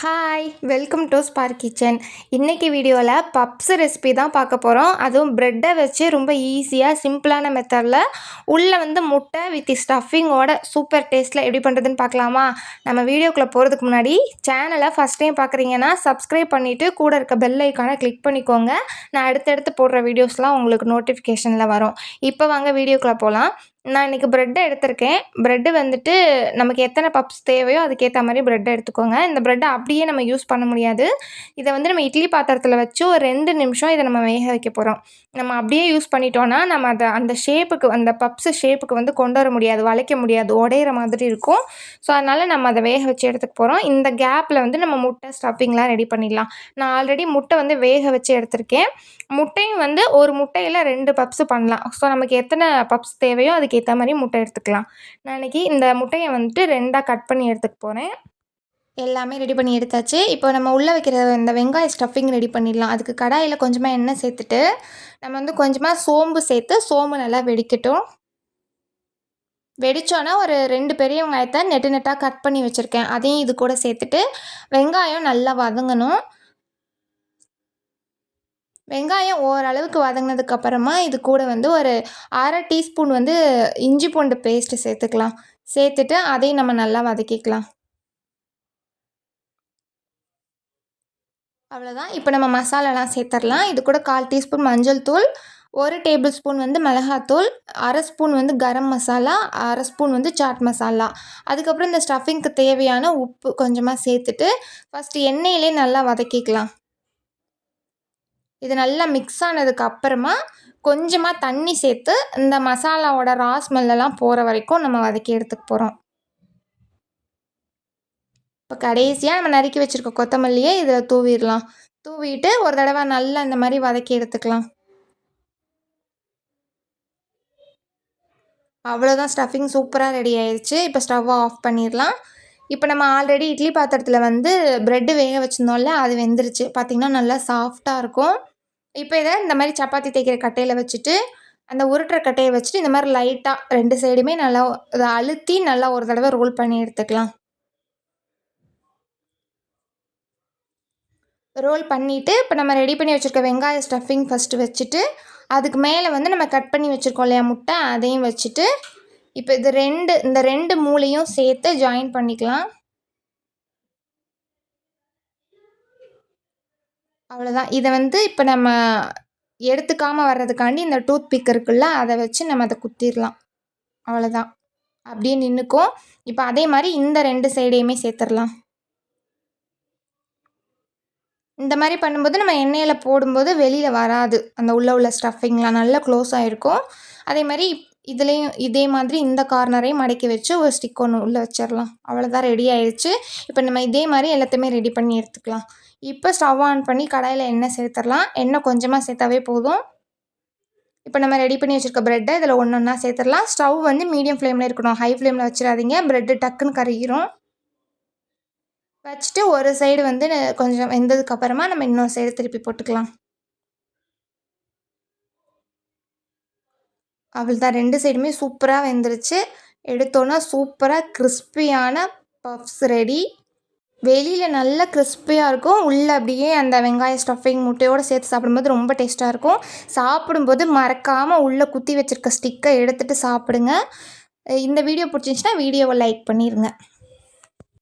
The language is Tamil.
Hi welcome to Spar kitchen இன்றைக்கி வீடியோவில் பப்ஸ் ரெசிபி தான் பார்க்க போகிறோம் அதுவும் ப்ரெட்டை வச்சு ரொம்ப ஈஸியாக சிம்பிளான மெத்தடில் உள்ளே வந்து முட்டை வித் ஸ்டஃபிங்கோட சூப்பர் டேஸ்ட்டில் எப்படி பண்ணுறதுன்னு பார்க்கலாமா? நம்ம வீடியோக்குள்ளே போகிறதுக்கு முன்னாடி சேனலை ஃபஸ்ட் டைம் பார்க்குறீங்கன்னா சப்ஸ்கிரைப் பண்ணிவிட்டு கூட இருக்க பெல் ஐக்கானை கிளிக் பண்ணிக்கோங்க. நான் அடுத்தடுத்து போடுற வீடியோஸ்லாம் உங்களுக்கு நோட்டிஃபிகேஷனில் வரும். இப்போ வாங்க வீடியோக்குள்ளே போகலாம் நான் இன்றைக்கி ப்ரெட்டை எடுத்திருக்கேன். ப்ரெட்டு வந்துட்டு நமக்கு எத்தனை பப்ஸ் தேவையோ அதுக்கேற்ற மாதிரி ப்ரெட்டை எடுத்துக்கோங்க. இந்த ப்ரெட்டை அப்படியே நம்ம யூஸ் பண்ண முடியாது. இதை வந்து நம்ம இட்லி பாத்திரத்தில் வச்சு ஒரு ரெண்டு நிமிஷம் இதை நம்ம வேக வைக்க போகிறோம் நம்ம அப்படியே யூஸ் பண்ணிட்டோன்னா நம்ம அதை அந்த ஷேப்புக்கு அந்த பப்ஸு ஷேப்புக்கு வந்து கொண்டு வர முடியாது வளைக்க முடியாது உடையிற மாதிரி இருக்கும். ஸோ அதனால் நம்ம அதை வேக வச்சு எடுத்துக்க போகிறோம் இந்த கேப்பில் வந்து நம்ம முட்டை ஸ்டஃபிங்லாம் ரெடி பண்ணிடலாம். நான் ஆல்ரெடி முட்டை வந்து வேக வச்சு எடுத்திருக்கேன். முட்டையும் வந்து ஒரு முட்டையில் ரெண்டு பப்ஸு பண்ணலாம். ஸோ நமக்கு எத்தனை பப்ஸ் தேவையோ அதுக்கு ஏற்ற மாதிரி முட்டை எடுத்துக்கலாம். நான் இன்றைக்கி இந்த முட்டையை வந்துட்டு ரெண்டாக கட் பண்ணி எடுத்துக்க போகிறேன் எல்லாமே ரெடி பண்ணி எடுத்தாச்சு. இப்போ நம்ம உள்ளே வைக்கிற இந்த வெங்காய ஸ்டஃபிங் ரெடி பண்ணிடலாம். அதுக்கு கடாயில் கொஞ்சமாக எண்ணெய் சேர்த்துட்டு நம்ம வந்து கொஞ்சமாக சோம்பு சேர்த்து சோம்பு நல்லா வெடிக்கட்டும். வெடித்தோன்னா ஒரு ரெண்டு பெரிய வெங்காயத்தை நெட்டு நெட்டாக கட் பண்ணி வச்சுருக்கேன். அதையும் இது கூட சேர்த்துட்டு வெங்காயம் நல்லா வதங்கணும். வெங்காயம் ஓரளவுக்கு வதங்கினதுக்கப்புறமா இது கூட வந்து ஒரு அரை டீஸ்பூன் வந்து இஞ்சி பூண்டு பேஸ்ட்டு சேர்த்துக்கலாம். சேர்த்துட்டு அதையும் நம்ம நல்லா வதக்கிக்கலாம். அவ்வளோதான் இப்போ நம்ம மசாலாலாம் சேர்த்துடலாம் இது கூட கால் டீஸ்பூன் மஞ்சள் தூள் ஒரு டேபிள் ஸ்பூன் வந்து மிளகாத்தூள் அரை ஸ்பூன் வந்து கரம் மசாலா அரை ஸ்பூன் வந்து சாட் மசாலா. அதுக்கப்புறம் இந்த ஸ்டஃபிங்க்கு தேவையான உப்பு கொஞ்சமாக சேர்த்துட்டு ஃபஸ்ட்டு எண்ணெயிலே நல்லா வதக்கிக்கலாம். இது நல்லா மிக்ஸ் ஆனதுக்கு அப்புறமா கொஞ்சமாக தண்ணி சேர்த்து இந்த மசாலாவோட ரா ஸ்மெல்லாம் போகிற வரைக்கும் நம்ம வதக்கி எடுத்துக்க போகிறோம் இப்போ கடைசியாக நம்ம நறுக்கி வச்சுருக்க கொத்தமல்லியே இதில் தூவிடலாம். தூவிட்டு ஒரு தடவை நல்லா இந்த மாதிரி வதக்கி எடுத்துக்கலாம். அவ்வளோதான் ஸ்டஃபிங் சூப்பராக ரெடி ஆயிடுச்சு இப்போ ஸ்டவ்வை ஆஃப் பண்ணிடலாம். இப்போ நம்ம ஆல்ரெடி இட்லி பாத்திரத்தில் வந்து ப்ரெட்டு வேக வச்சுருந்தோம்ல அது வெந்துருச்சு. பார்த்திங்கன்னா நல்லா சாஃப்டாக இருக்கும். இப்போ இதை இந்த மாதிரி சப்பாத்தி தேய்க்கிற கட்டையில் வச்சுட்டு அந்த உருட்டுற கட்டையை வச்சுட்டு இந்த மாதிரி லைட்டாக ரெண்டு சைடுமே நல்லா இதை அழுத்தி நல்லா ஒரு தடவை ரோல் பண்ணி எடுத்துக்கலாம். ரோல் பண்ணிவிட்டு இப்போ நம்ம ரெடி பண்ணி வச்சுருக்க வெங்காய ஸ்டஃபிங் ஃபஸ்ட்டு வச்சுட்டு அதுக்கு மேலே வந்து நம்ம கட் பண்ணி வச்சுருக்கோம் இல்லையா முட்டை அதையும் வச்சுட்டு இப்போ இது ரெண்டு இந்த ரெண்டு மூளையும் சேர்த்து ஜாயின் பண்ணிக்கலாம். அவ்வளோதான் இதை வந்து இப்போ நம்ம எடுத்துக்காமல் வர்றதுக்காண்டி இந்த டூத் பிக் இருக்குல்ல அதை வச்சு நம்ம அதை குத்திடலாம் அவ்வளோதான் அப்படியே நின்றுக்கும் இப்போ அதே மாதிரி இந்த ரெண்டு சைடையுமே சேர்த்துடலாம் இந்த மாதிரி பண்ணும்போது நம்ம எண்ணெயில் போடும்போது வெளியில் வராது. அந்த உள்ளே உள்ள ஸ்டஃபிங்லாம் நல்லா க்ளோஸ் ஆகிருக்கும் அதே மாதிரி இதுலேயும் இதே மாதிரி இந்த கார்னரையும் மடக்கி வச்சு ஒரு ஸ்டிக் ஒன்று உள்ளே வச்சிடலாம். அவ்வளோதான் ரெடி ஆயிடுச்சு. இப்போ நம்ம இதே மாதிரி எல்லாத்தையுமே ரெடி பண்ணி எடுத்துக்கலாம். இப்போ ஸ்டவ் ஆன் பண்ணி கடாயில் எண்ணெய் சேர்த்துடலாம். எண்ணெய் கொஞ்சமாக சேர்த்தாவே போதும். இப்போ நம்ம ரெடி பண்ணி வச்சுருக்க ப்ரெட்டை இதில் ஒன்று ஒன்றா சேர்த்துடலாம். ஸ்டவ் வந்து மீடியம் ஃப்ளேமில் இருக்கணும். ஹை ஃப்ளேமில் வச்சிடாதீங்க. ப்ரெட்டு டக்குன்னு கருகிரும். வச்சுட்டு ஒரு சைடு வந்து கொஞ்சம் வெந்ததுக்கப்புறமா நம்ம இன்னொரு சைடு திருப்பி போட்டுக்கலாம். தான் ரெண்டு சைடுமே சூப்பராக வெந்துருச்சு. எடுத்தோன்னா சூப்பராக கிறிஸ்பியான பஃப்ஸ் ரெடி வெளியில் நல்லா கிறிஸ்பியாக இருக்கும். உள்ளே அப்படியே அந்த வெங்காய ஸ்டஃபிங் முட்டையோடு சேர்த்து சாப்பிடும்போது ரொம்ப டேஸ்ட்டாக இருக்கும். சாப்பிடும்போது மறக்காமல் உள்ளே குத்தி வச்சுருக்க ஸ்டிக்கை எடுத்துகிட்டு சாப்பிடுங்க. இந்த வீடியோ பிடிச்சிருந்துச்சின்னா வீடியோவை லைக் பண்ணிடுங்க